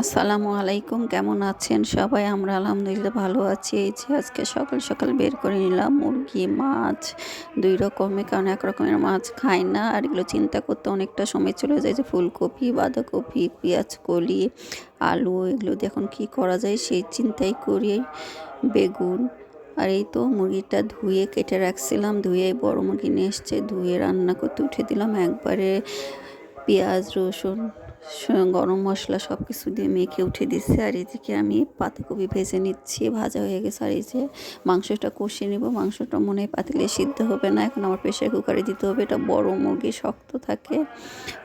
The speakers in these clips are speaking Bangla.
আসসালামু আলাইকুম, কেমন আছেন সবাই? আমরা আলহামদুলিল্লাহ ভালো আছি। এই যে আজকে সকাল সকাল বের করে নিলাম মুরগি, মাছ, দুই রকমের কারণ এক রকমের মাছ খাই না। আর এগুলো চিন্তা করতে অনেকটা সময় চলে যায়। যে ফুলকপি, বাঁধাকপি, পেঁয়াজ, কলি, আলু, এগুলো দিয়ে এখন কী করা যায় সেই চিন্তাই করি। বেগুন, আর এই তো মুরগিটা ধুয়ে কেটে রাখছিলাম। ধুয়ে বড় মুরগি নিয়ে এসছে। ধুয়ে রান্না করতে উঠে দিলাম একবারে পেঁয়াজ, রসুন গরম মশলা সব কিছু দিয়ে মেখে উঠে দিচ্ছি আর এদিকে আমি পাতাকপি ভেজে নিচ্ছি, ভাজা হয়ে গেছে। আর এই যে মাংসটা কষিয়ে নেব, মাংসটা মনে হয় পাতিলে সিদ্ধ হবে না। এখন আমার প্রেশার কুকারে দিতে হবে, এটা বড় মুরগি শক্ত থাকে,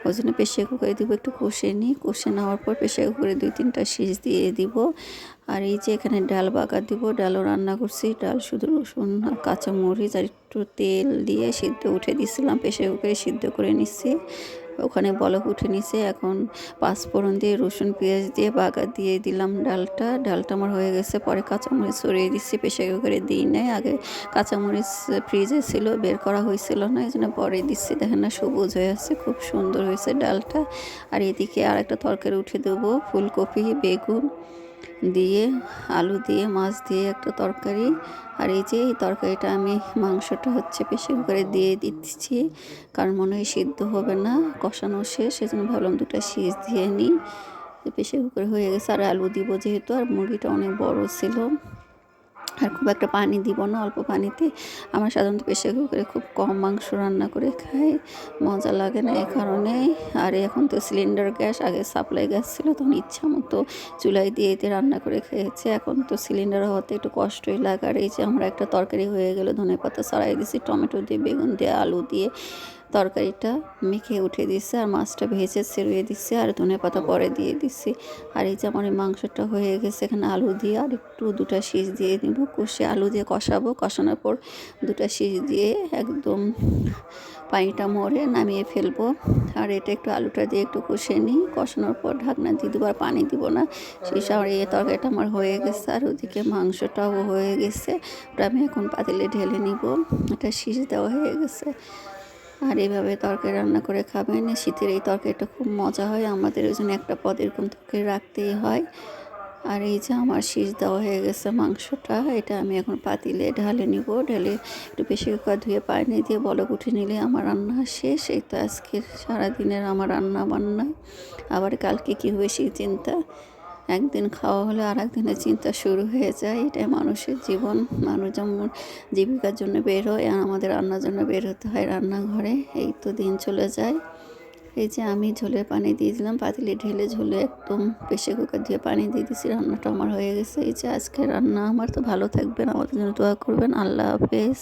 ওই জন্য প্রেশার কুকারে দিব, একটু কষে নিই। কষে নেওয়ার পর প্রেশার কুকারে দুই তিনটা শীষ দিয়ে দিব। আর এই যে এখানে ডাল বাগা দিব, ডালও রান্না করছি। ডাল শুধু রসুন আর কাঁচামরিচ আর একটু তেল দিয়ে সিদ্ধ উঠে দিয়েছিলাম প্রেশার কুকারে সিদ্ধ করে নিচ্ছি। ওখানে বলক উঠে নিছে। এখন পাঁচফোড়ন দিয়ে, রসুন, পেঁয়াজ দিয়ে বাগা দিয়ে দিলাম ডালটা। ডালটা আমার হয়ে গেছে, পরে কাঁচামরিচ সরিয়ে দিচ্ছি প্রেশার কুকারে দিই নাই। আগে কাঁচামরিচ ফ্রিজে ছিল, বের করা হয়েছিল না এই জন্য পরে দিচ্ছি দেখেন না, সবুজ হয়ে আছে, খুব সুন্দর হয়েছে ডালটা। আর এদিকে আর একটা তরকারি উঠে দেবো, ফুলকপি, বেগুন। দিয়ে, আলু দিয়ে, মাছ দিয়ে একটা তরকারি। আর এই যে এই তরকারিটা আমি মাংসটা হচ্ছে প্রেশার কুকারে দিয়ে দিচ্ছি, কারণ মনে হয় সিদ্ধ হবে না, কষানো শেষ সেজন্য ভাবলাম দুটো শীষ দিয়ে নিই। প্রেশার কুকার হয়ে গেছে, আর আলু দিব যেহেতু, আর মুরগিটা অনেক বড় ছিল। আর খুব একটা পানি দিব না, অল্প পানিতে। আমার সাধারণত প্রেশার কুকারে খুব কম মাংস রান্না করে খাই, মজা লাগে না এই কারণে। আর এখন তো সিলিন্ডার গ্যাস, আগে সাপ্লাই গ্যাস ছিল, তখন ইচ্ছা মতো চুলাই দিয়ে দিয়ে রান্না করে খেয়েছে। এখন তো সিলিন্ডার হতে একটু কষ্টই লাগে। আর এই যে আমরা একটা তরকারি হয়ে গেলো, ধনে পাতা সরাই দিয়েছি টমেটো দিয়ে, বেগুন দিয়ে, আলু দিয়ে। তরকারিটা মেখে উঠে দিচ্ছে আর মাছটা ভেজে সেরুয়ে দিচ্ছে আর ধনে পাতা পরে দিয়ে দিচ্ছি আর এই যে আমার এই মাংসটা হয়ে গেছে, এখানে আলু দিয়ে আর একটু দুটা শীষ দিয়ে দিব। কষে আলু দিয়ে কষাবো। কষানোর পর দুটা শীষ দিয়ে একদম পানিটা মরে নামিয়ে ফেলব। আর এটা একটু আলুটা দিয়ে একটু কষে নিই। কষানোর পর ঢাকনা দিয়ে দেবো আর পানি দিব না। সেই সময় এই তরকারিটা আমার হয়ে গেছে আর ওদিকে মাংসটাও হয়ে গেছে। ওটা আমি এখন পাতিলে ঢেলে নিব। এটা শীষ দেওয়া হয়ে গেছে। আর এইভাবে তরকারি রান্না করে খাবেন। শীতের এই তরকারিটা খুব মজা হয়। আমাদের ওই জন্য একটা পদ এরকম তরকারি রাখতেই হয়। আর এই যে আমার শীষ দেওয়া হয়ে গেছে মাংসটা, এটা আমি এখন পাতিলে ঢালে নিব। ঢেলে একটু বেশি কুকার ধুয়ে পানি দিয়ে বলক উঠে নিলে আমার রান্না শেষ। এই তো আজকে সারাদিনের আমার রান্না বান্না। আবার কালকে কী হবে সেই চিন্তা? একদিন খাওয়া হলে আর একদিনের চিন্তা শুরু হয়ে যায়। এটাই মানুষের জীবন। মানুষ যেমন জীবিকার জন্য বের হয় আর আমাদের রান্নার জন্য বের হতে হয় রান্নাঘরে। এই তো দিন চলে যায়। এই যে আমি ঝোলে পানি দিয়ে দিলাম, পাতিলে ঢেলে ঝোলে একদম প্রেসার কুকার দিয়ে পানি দিয়ে দিয়েছি রান্নাটা আমার হয়ে গেছে। এই যে আজকে রান্না, আমার তো ভালো থাকবেন, আমাদের জন্য দোয়া করবেন, আল্লাহ হাফেজ।